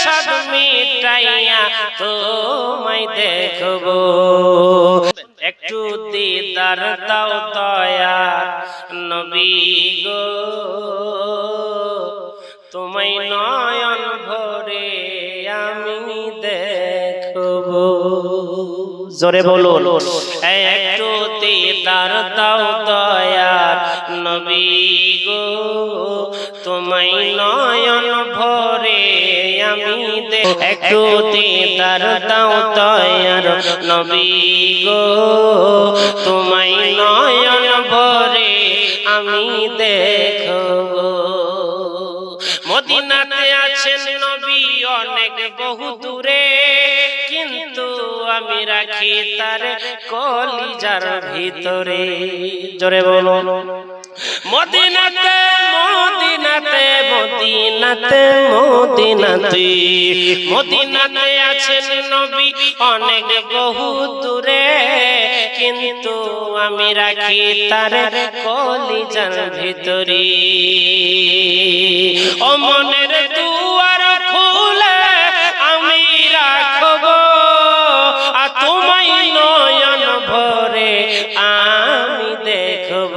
সাদ মিটাইয়া তোমায় দেখব। একটু দিদার দাও দয়া, নবী গো। তোমায় নয়ন ভরে আমি দেখব। জোরে বলুন, একটু দিদার দাও দয়ার নবী গো। তোমায় নয়ন একটু দিদার দাও দয়ার নবী গো। তোমায় নয়ন ভরে আমি দেখব। মদিনাতে আছেন নবী অনেক বহু দূরে, কিন্তু আমি রাখি তার কলিজার ভিতরে। জোরে বলো মদিনাতে মদিনাতে মদিনাতে মদিনাতে। মদিনাতে আছেন নবী অনেক বহু দূরে, কিন্তু আমি রাখি তার কলিজার ভিতরে। ও মনের দুয়ার খুলে আমি রাখব, আর তোমায় নয়ন ভরে আমি দেখব।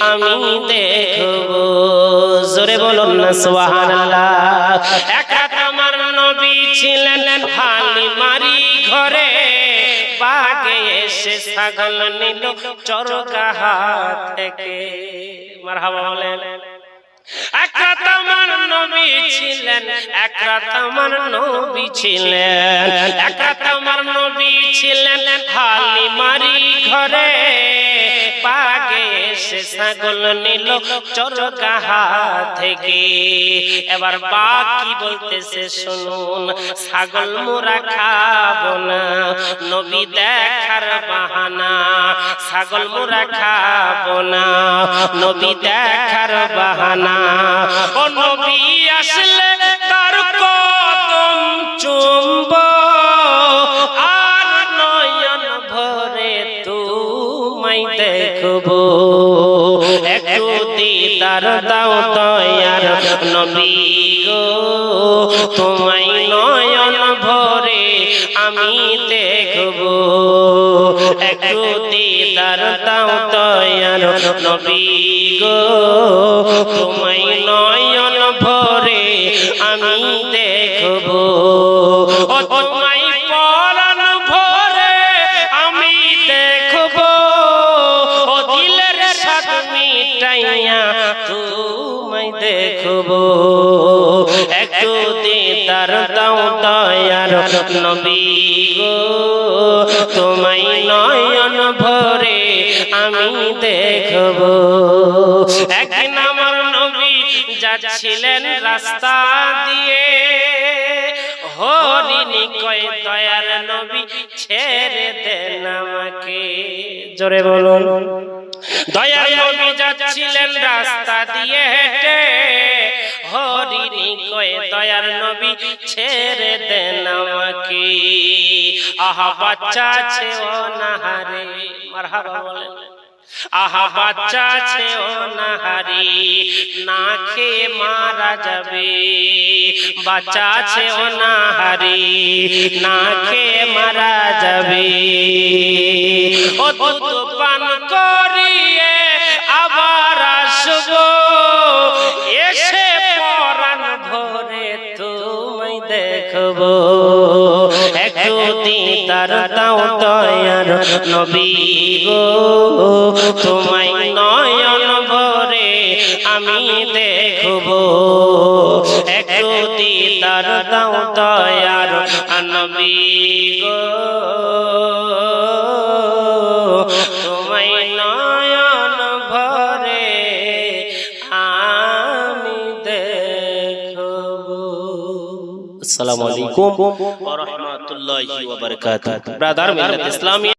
আমি দেখব। জোরে বলুন না, সুবহানাল্লাহ। একা আমার নবী ছিলেন হালি মারি ঘরে। বাগে এসে ছাগল নিল চরকা হাত থেকে। মারহাবা বলেন। নবী ছিলেন একরাত আমার নবী ছিলেন। একরাত আমার নবী ছিলেন ঘরে। ছাগল নিল চরকাহা থেকে। এবার বাকি বলতেছে, শুনুন, ছাগল মোরা খাব না, নবী দেখার বাহানা, ছাগল মোরা খাব না, নবী দেখার বাহানা। ও নবী আসলে তার কদম চুম্ব, আর নয়ন ভরে তোমায় দেখব। দিদার দাও দয়ার নবী গো। তোমায় নয়ন ভরে আমি দেখব। একটু দিদার দাও দয়ার নবী গো। তোমায় নয়ন দেখব। একটু দিদার দাও দয়ার নবী তোমায় নয়ন ভরে আমি দেখব। একদিন আমার নবী যাচ্ছিলেন রাস্তা দিয়ে। হরিণী কয়, দয়ার নবী, ছেড়ে দেন আমাকে। জোরে বলুন। দয়ার নবী যাচ্ছিলেন রাস্তা দিয়ে হেঁটে। হরিণী কয়, দয়ার নবী ছেড়ে দেন আমাকে। আহা, বাচ্চা আছে ও নাহারে মারহাবা বলেন আহা, বাচ্চা আছে ও নাহারি না খেয়ে মারা যাবে। বাচ্চা আছে ও নাহারি না খেয়ে মারা যাবে। ও দুধ পান করিয়ে দেখব একটু দিদার দাও নবী গো। তোমায় নয়ন ভরে আমি দেখব। একটু দিদার দাও দয়ার নবী গো। আসসালামু আলাইকুম। ওয়া রাহমাতুল্লাহি ওয়া বারাকাতুহু। ব্রাদার মিল্লাত ইসলামিয়া